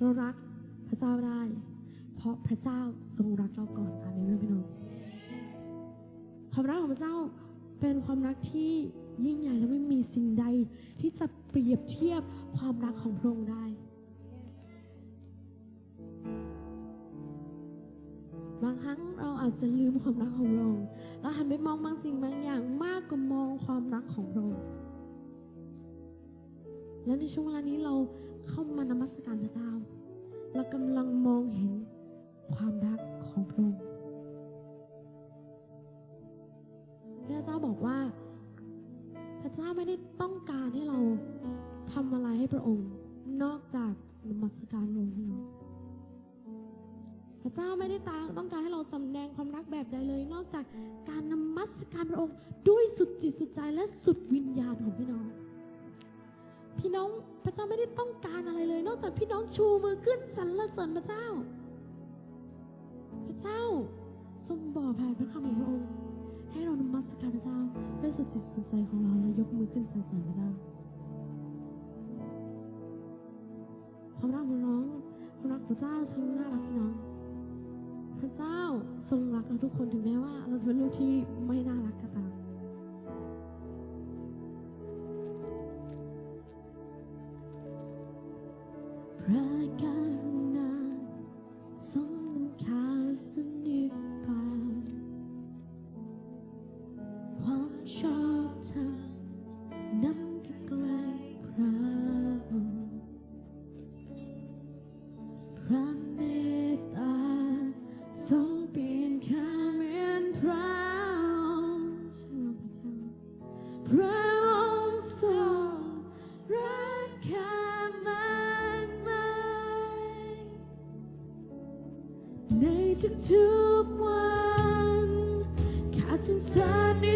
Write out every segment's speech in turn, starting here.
เรารักพระเจ้าได้ เพราะพระเจ้าทรงรักเราก่อนอาเมนไหมพี่น้องความรักของพระเจ้าเป็นความรักที่ยิ่งใหญ่และไม่มีสิ่งใดที่จะเปรียบเทียบความรักของพระองค์ได้บางครั้งเราอาจจะลืมความรักของพระองค์แล้วหันไปมองบางสิ่งบางอย่างมากกว่ามองความรักของพระองค์และในช่วงเวลานี้เรา สการพระองเท่าพระเจ้าไม่ได้ตาต้องการให้เราสำแดงความรักแบบใดเลย นอกจากการนมัสการพระองค์ด้วยสุดจิตสุดใจและสุดวิญญาณของพี่น้อง พี่น้องพระเจ้าไม่ได้ต้องการอะไรเลย นอกจากพี่น้องชูมือขึ้นสรรเสริญพระเจ้า พระเจ้าทรงบอกผ่านพระคำของพระองค์ให้เรานมัสการพระเจ้าด้วยสุดจิตสุดใจของเราและยกมือขึ้นสรรเสริญพระเจ้า ความรักของน้องความรักของพระเจ้าทรงน่ารักพี่น้องพระเจ้าทรงรักเราทุกคนถึงแม้ว่า เราจะเป็นลูกที่ไม่น่ารักก็ตาม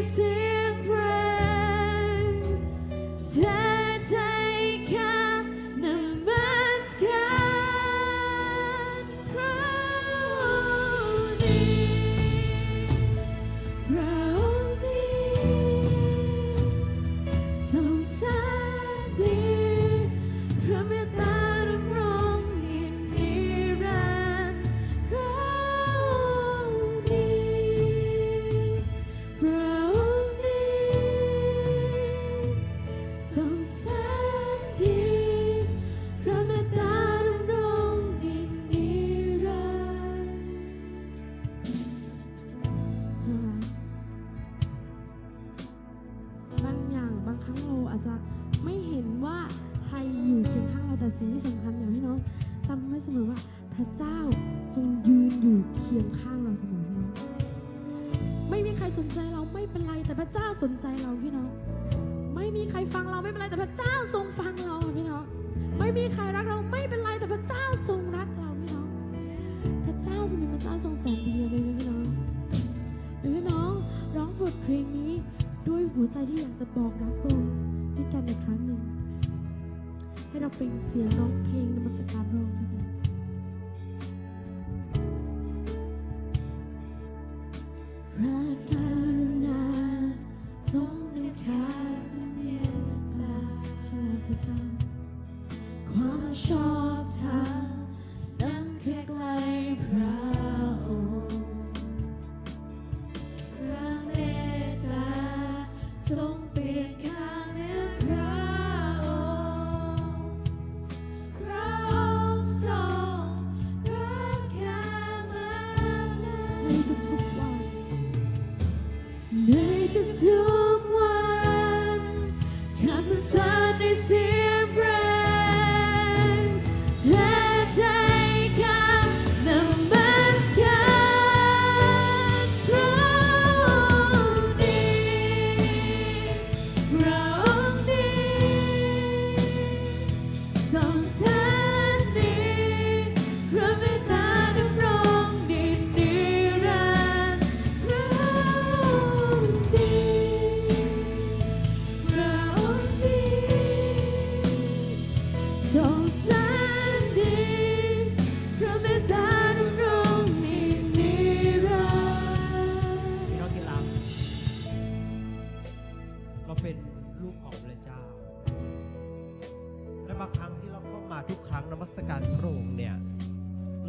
ริ อาจจะไม่เห็นว่าใครอยู่เคียงข้างเราแต่สิ่งที่สำคัญอย่างพี่น้องจำไว้เสมอว่า พระเจ้าทรงยืนอยู่เคียงข้างเราเสมอพี่น้องไม่มีใครสนใจเราไม่เป็นไรแต่พระเจ้าสนใจเราพี่น้องไม่มีใครฟังเราไม่เป็นไรแต่พระเจ้าทรงฟังเราพี่น้องไม่มีใครรักเราไม่เป็นไรแต่พระเจ้าทรงรักเราพี่น้องพระเจ้าทรงเป็นพระเจ้าทรงแสนดีเลยพี่น้องเป็นพี่น้องร้องบทเพลงนี้ด้วยหัวใจที่อยากจะบอกรักพระองค์ ด้วยกันอีกครั้งหนึ่ง ให้เราเป็นเสียงร้องเพลงนมัสการพระองค์ด้วยกันพระกรุณาทรงนำข้าเนียมาช่พระเจ้าความชอบธรรมนำข้าไกล มัสการพระองค์เนี่ย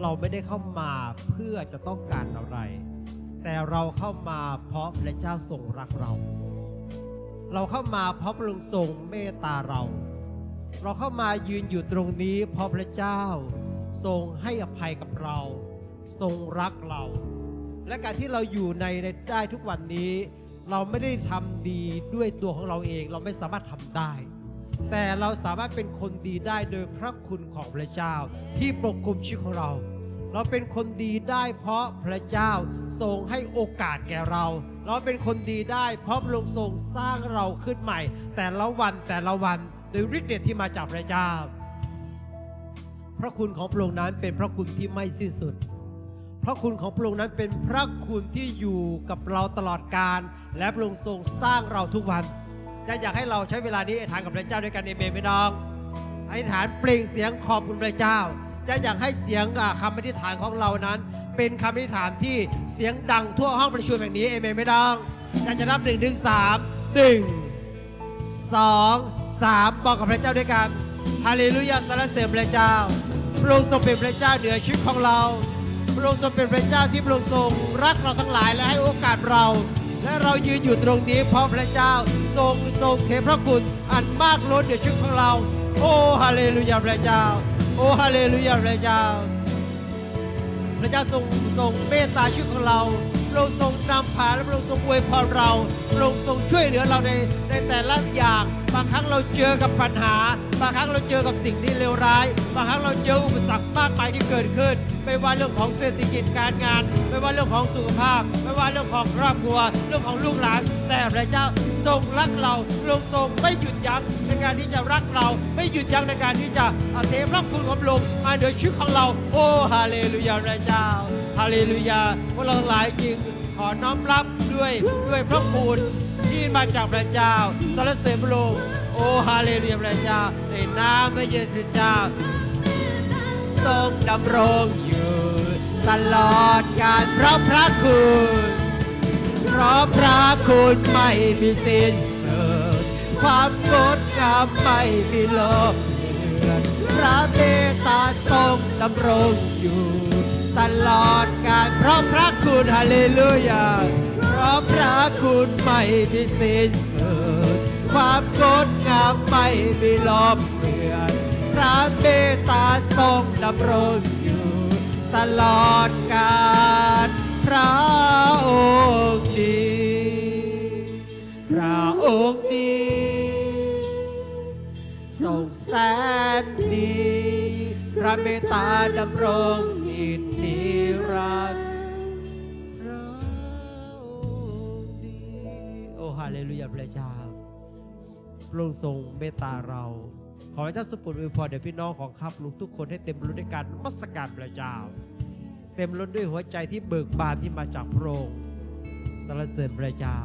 เราไม่ได้เข้ามาเพื่อจะต้องการอะไร แต่เราเข้ามาเพราะพระเจ้าทรงรักเรา เราเข้ามาเพราะพระองค์ทรงเมตตาเรา เราเข้ามายืนอยู่ตรงนี้ เพราะพระเจ้าทรงให้อภัยกับเรา ทรงรักเรา และการที่เราอยู่ในในได้ทุกวันนี้ เราไม่ได้ทำดีด้วยตัวของเราเอง เราไม่สามารถทำได้ แต่เราสามารถเป็นคนดีได้โดยพระคุณของพระเจ้า ที่ปกคลุมชีวิตของเรา เราเป็นคนดีได้เพราะพระเจ้าทรงให้โอกาสแก่เรา เราเป็นคนดีได้เพราะพระองค์ทรงสร้างเราขึ้นใหม่ แต่ละวันแต่ละวันโดยฤทธิ์เดชที่มาจากพระเจ้า พระคุณของพระองค์นั้นเป็นพระคุณที่ไม่สิ้นสุดพระคุณของพระองค์นั้นเป็นพระคุณที่อยู่กับเราตลอดกาลและพระองค์ทรงสร้างเราทุกวัน จะอยากให้เราใช้เวลานี้อธิษฐานกับพระเจ้าด้วยกันเอเมนไหมน้องอธิษฐานเปล่งเสียงขอบคุณพระเจ้า จะอยากให้เสียงคำอธิษฐานของเรานั้น เป็นคำอธิษฐานที่เสียงดังทั่วห้องประชุมแห่งนี้เอเมนไหมน้องจะจะนับหนึ่งถึงสามหนึ่งสองสามบอกกับพระเจ้าด้วยกันฮาเลลูยาสรรเสริญพระเจ้าพระองค์ทรงเป็นพระเจ้าเหนือชีวิตของเราพระองค์ทรงเป็นพระเจ้าที่พระองค์ทรงรักเราทั้งหลายและให้โอกาสเรา และเรายืนอยู่ตรงนี้เพราะพระเจ้า ทรงทรงเทพระคุณอันมากล้นเหนือชีวิตของเรา โอ้ฮาเลลูยาพระเจ้า โอ้ฮาเลลูยาพระเจ้า พระเจ้าทรงทรงเมตตาชีวิตของเราพระองค์ทรงนำพาและพระองค์ทรงอวยพรเราพระองค์ทรงช่วยเหลือเราในในแต่ละอย่างบางครั้งเราเจอกับปัญหา บางครั้งเราเจอกับสิ่งที่เลวร้าย บางครั้งเราเจออุปสรรคมากมายที่เกิดขึ้น ไม่ว่าเรื่องของเศรษฐกิจการงาน ไม่ว่าเรื่องของสุขภาพ ไม่ว่าเรื่องของครอบครัว เรื่องของลูกหลาน แต่พระเจ้าทรงรักเราพระองทรงไม่หยุดยั้งในการที่จะรักเรา ไม่หยุดยั้งในการที่จะเอาเทพระคุณของพระองค์มาเหนือชีวิตของเรา โอ้ฮาเลลูยาพระเจ้าฮาเลลูยาพวกเราหลายจริงขอน้อมรับด้วยด้วยพระคุณ ที่มาจากพระเจ้าสรรเสริญพระองค์โอ้ฮาเลลูยาพระเจ้าในนามพระเยซูเจ้าทรงดำรงอยู่ตลอดกาลเพราะพระคุณเพราะพระคุณไม่มีสิ้นสุดความงดงามไม่มีลบเลือนพระเมตตาทรงดำรงอยู่ ตลอดกาลเพราะพระคุณฮาเลลูยา ราะพระคุณไม่มีสิ้นสุดความงดงามไม่มีลบเลือนพระเมตตาทรงดำรงอยู่ตลอดกาลพระองค์ดีพระองค์ดีทรงแสนดี พระเมตตาดำรงาเลลูยาพระเจ้าพระองค์ทรงเมตตาเรา ขอให้ท่านสปุตอวยพรเดี๋ยวพี่น้องของข้าพลูกทุกคนให้เต็มล้นด้วยการมัสการพระเจ้า เต็มล้นด้วยหัวใจที่เบิกบานที่มาจากพระองค์สรรเสริญพระเจ้า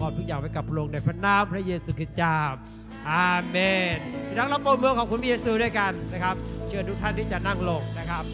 มอบทุกอย่างไว้กับพระองค์ในพระนามพระเยซูคริสต์เจ้า อาเมนพี่น้องรับปรบมือของคุณพระเยซูด้วยกันนะครับ เชิญทุกท่านที่จะนั่งลงนะครับ